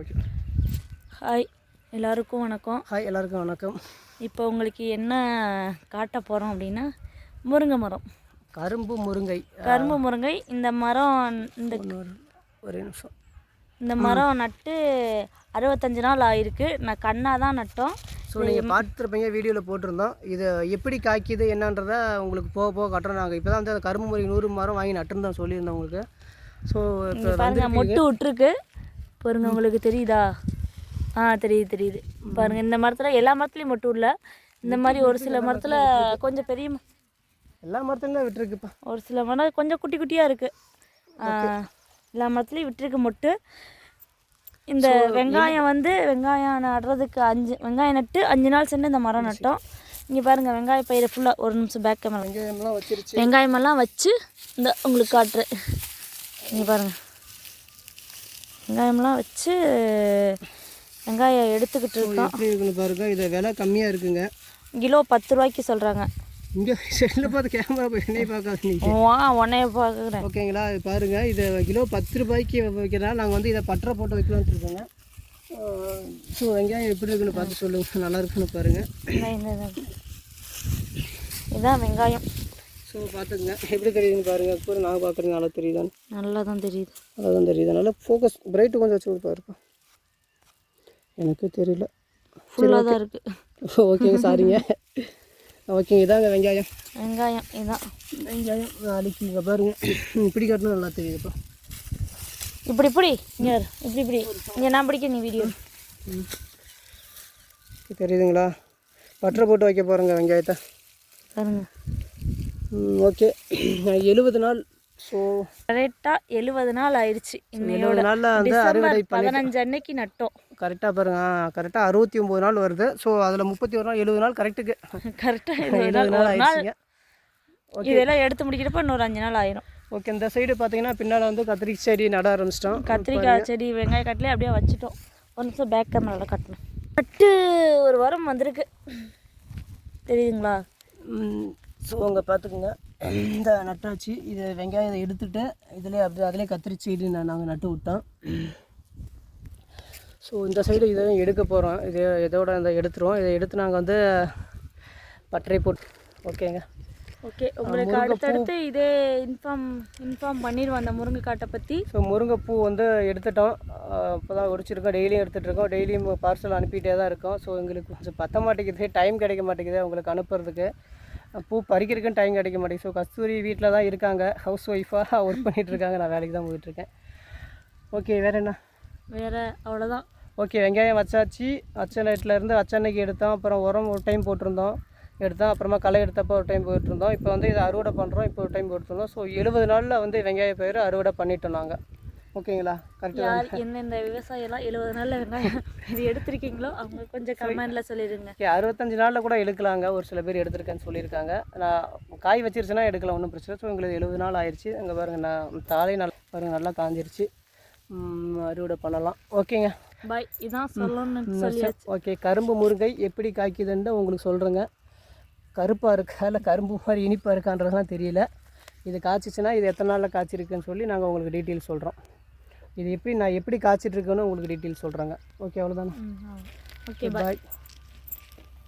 Okay. Hi எல்லாருக்கும் வணக்கம். Hi எல்லாருக்கும் வணக்கம். இப்போ உங்களுக்கு என்ன காட்ட போகிறோம் அப்படின்னா முருங்கை மரம். கரும்பு முருங்கை. கரும்பு முருங்கை இந்த மரம் இந்த ஒரே நிமிஷம். இந்த மரம் நட்டு அறுபத்தஞ்சு நாள் ஆயிருக்கு. நான் கண்ணாக தான் நட்டோம். ஸோ நீங்கள் பார்த்துருப்பீங்க வீடியோவில் போட்டிருந்தோம். இது எப்படி காய்க்குது என்னன்றதை உங்களுக்கு போக போக கட்டுறோம் நாங்கள் இப்போ தான் வந்து அந்த கரும்பு முருங்கை நூறு மரம் வாங்கி நட்டுருந்தோம் சொல்லியிருந்தோம் உங்களுக்கு. ஸோ இப்போ மொட்டு விட்டுருக்கு. பாருங்க உங்களுக்கு தெரியுதா? ஆ தெரியுது தெரியுது. பாருங்க இந்த மரத்தில் எல்லா மரத்துலையும் மொட்டு இல்லை இந்த மாதிரி ஒரு சில மரத்தில் கொஞ்சம் பெரிய எல்லா மரத்துலையும் விட்டுருக்குப்பா. ஒரு சில மரம் கொஞ்சம் குட்டி குட்டியாக இருக்குது எல்லா மரத்துலையும் விட்டுருக்கு மொட்டு. இந்த வெங்காயம் வந்து வெங்காயம் நடுறதுக்கு அஞ்சு வெங்காயம் நட்டு அஞ்சு நாள் சென்று இந்த மரம் நட்டோம். இங்கே பாருங்கள் வெங்காய பயிரை ஃபுல்லாக ஒரு நிமிஷம் பேக் கேமரா வச்சிருச்சு. வெங்காயமெல்லாம் வச்சு இந்த உங்களுக்கு காட்டுறேன். இங்கே பாருங்கள் வெங்காயம்லாம் வச்சு வெங்காயம் எடுத்துக்கிட்டு இருக்கோம். எப்படி இருக்குன்னு பாருங்க. இது விலை கம்மியாக இருக்குங்க. கிலோ பத்து ரூபாய்க்கு சொல்கிறாங்க இங்கே செல்லில் பார்த்து கேமரா போய் என்னை பார்க்காது நீங்கள் வா உன்னைய பார்க்குறேன். ஓகேங்களா இது பாருங்க. இது கிலோ பத்து ரூபாய்க்கு வைக்கிறனால நாங்கள் வந்து இதை பட்டரை போட்டு வைக்கலாம்னு இருக்கோங்க. ஸோ வெங்காயம் எப்படி இருக்குன்னு பார்த்து சொல்லுங்கள் நல்லா இருக்குன்னு பாருங்கள் இதுதான் வெங்காயம். ஸோ பார்த்துக்குங்க எப்படி தெரியுதுன்னு பாருங்கள் இப்போ நான் பார்க்குறது நல்லா தெரியுதான்னு. நல்லா தான் தெரியுது. அதான் தெரியுது. நல்லா ஃபோக்கஸ் பிரைட்டு கொஞ்சம் வச்சு கொடுப்பாருப்பா எனக்கு தெரியல. ஃபுல்லாக தான் இருக்குது ஓகேங்க சாரிங்க. ஓகேங்க இதாங்க வெங்காயம். வெங்காயம் இதுதான் வெங்காயம் நாளைக்கு இங்கே பாருங்க. இப்படி காட்டினா நல்லா தெரியுதுப்பா. இப்படி இப்படி. இங்கே. இப்படி இப்படி. இங்கே நான் பிடிக்க நீ வீடியோ. தெரியுதுங்களா? பட்டரை போட்டு வைக்க போகிறேங்க வெங்காயத்தை. பாருங்க. ஓகே. எழுபது நாள் ஸோ கரெக்டாக எழுபது நாள் ஆயிடுச்சு எழுபது நாளில் வந்து அறுவடை பதினஞ்சு அன்னைக்கு நட்டோம். கரெக்டாக பாருங்க. கரெக்டாக அறுபத்தி ஒம்பது நாள் வருது. ஸோ அதில் முப்பத்தி ஒரு நாள் எழுபது நாள் கரெக்டுக்கு கரெக்டாக எழுபது நாள். ஆயிடுச்சுங்க இதெல்லாம் எடுத்து முடிக்கிறப்ப இன்னொரு அஞ்சு நாள் ஆயிரும். ஓகே இந்த சைடு பார்த்தீங்கன்னா பின்னால் வந்து கத்திரிக்காய் செடி நட ஆரம்பிச்சிட்டோம். கத்திரிக்காய் செடி வெங்காய கட்டிலே அப்படியே வச்சுட்டோம். ஒரு நிமிஷம் பேக் கேமராவில் கட்டணும் கட்டு ஒரு வாரம் வந்திருக்கு. தெரியுதுங்களா? ஸோ அங்கே பார்த்துக்குங்க இந்த நட்டாச்சு இது வெங்காயம் எடுத்துட்டு இதிலே அப்படியே அதிலே கத்திரி செடி நான் நாங்கள் நட்டு விட்டோம். ஸோ இந்த சைடு இதை எடுக்க போகிறோம் இது இதோட இந்த எடுத்துருவோம். இதை எடுத்து நாங்கள் வந்து பட்டறை போட்டு ஓகேங்க. ஓகே உங்களுக்கு அடுத்தடுத்து இதே இன்ஃபார்ம் இன்ஃபார்ம் பண்ணிடுவோம் அந்த முருங்கைக்காட்டை பற்றி ஸோ முருங்கைப்பூ வந்து எடுத்துட்டோம். இப்போ தான் உரிச்சிருக்கோம். டெய்லியும் எடுத்துகிட்டு இருக்கோம் டெய்லியும் பார்சல் அனுப்பிட்டே தான் இருக்கோம். ஸோ எங்களுக்கு கொஞ்சம் பத்த மாட்டேங்குது. டைம் கிடைக்க மாட்டேங்குது. உங்களுக்கு அனுப்புறதுக்கு. பூ பறிக்கிறதுக்கும் டைம் கிடைக்க மாட்டேங்குது. ஸோ கஸ்தூரி வீட்டில் தான் இருக்காங்க. ஹவுஸ் ஒய்ஃபாக ஒர்க் பண்ணிகிட்டு இருக்காங்க. நான் வேலைக்கு தான் போயிட்டுருக்கேன் ஓகே வேறு என்ன? வேற அவ்வளோதான் ஓகே வெங்காயம் வச்சாச்சு. வச்ச நைட்லேருந்து வச்ச அன்னைக்கு எடுத்தோம். அப்புறம் உரம் ஒரு டைம் போட்டிருந்தோம். எடுத்தோம். அப்புறமா களை எடுத்தப்போ ஒரு டைம் போயிட்டுருந்தோம் இப்போ வந்து இதை அறுவடை பண்ணுறோம் இப்போ ஒரு டைம் போட்டிருந்தோம் ஸோ எழுபது நாளில் வந்து வெங்காய பயிர் அறுவடை பண்ணிட்டோம் நாங்கள் ஓகேங்களா? கரெக்டாக யார் எந்தெந்த விவசாயியெல்லாம் எழுபது நாளில் வெங்காயம் இது எடுத்திருக்கீங்களோ அவங்க கொஞ்சம் கமெண்டில் சொல்லிடுங்க. ஓகே அறுபத்தஞ்சு நாளில் கூட எடுக்கலாங்க. ஒரு சில பேர் எடுத்திருக்கேன்னு சொல்லியிருக்காங்க. நான் காய் வச்சிருச்சுன்னா எடுக்கலாம் ஒன்றும் பிரச்சனை ஸோ எங்களுக்கு எழுபது நாள் ஆயிடுச்சு அங்கே பாருங்கள் நான் தாலே நல்லா பாருங்கள் நல்லா காஞ்சிருச்சு. அறுவடை பண்ணலாம். ஓகேங்க. பாய் இதான் சொல்லணும்னு சொல்லி ஓகே கரும்பு முருங்கை எப்படி காய்க்குதுன்னு உங்களுக்கு சொல்கிறேங்க கருப்பாக இருக்கா இல்லை கரும்பு மாதிரி இனிப்பாக இருக்கான்றதுலாம் தெரியல. இது காய்ச்சிச்சுன்னா இது எத்தனை நாளில் காய்ச்சிருக்குன்னு சொல்லி நாங்கள் உங்களுக்கு டீட்டெயில் சொல்கிறோம் இது எப்படி நான் எப்படி காய்ச்சிட்டு இருக்கேன்னு உங்களுக்கு டீட்டெயில் சொல்கிறேங்க ஓகே அவ்வளோதானே ஓகே பாய்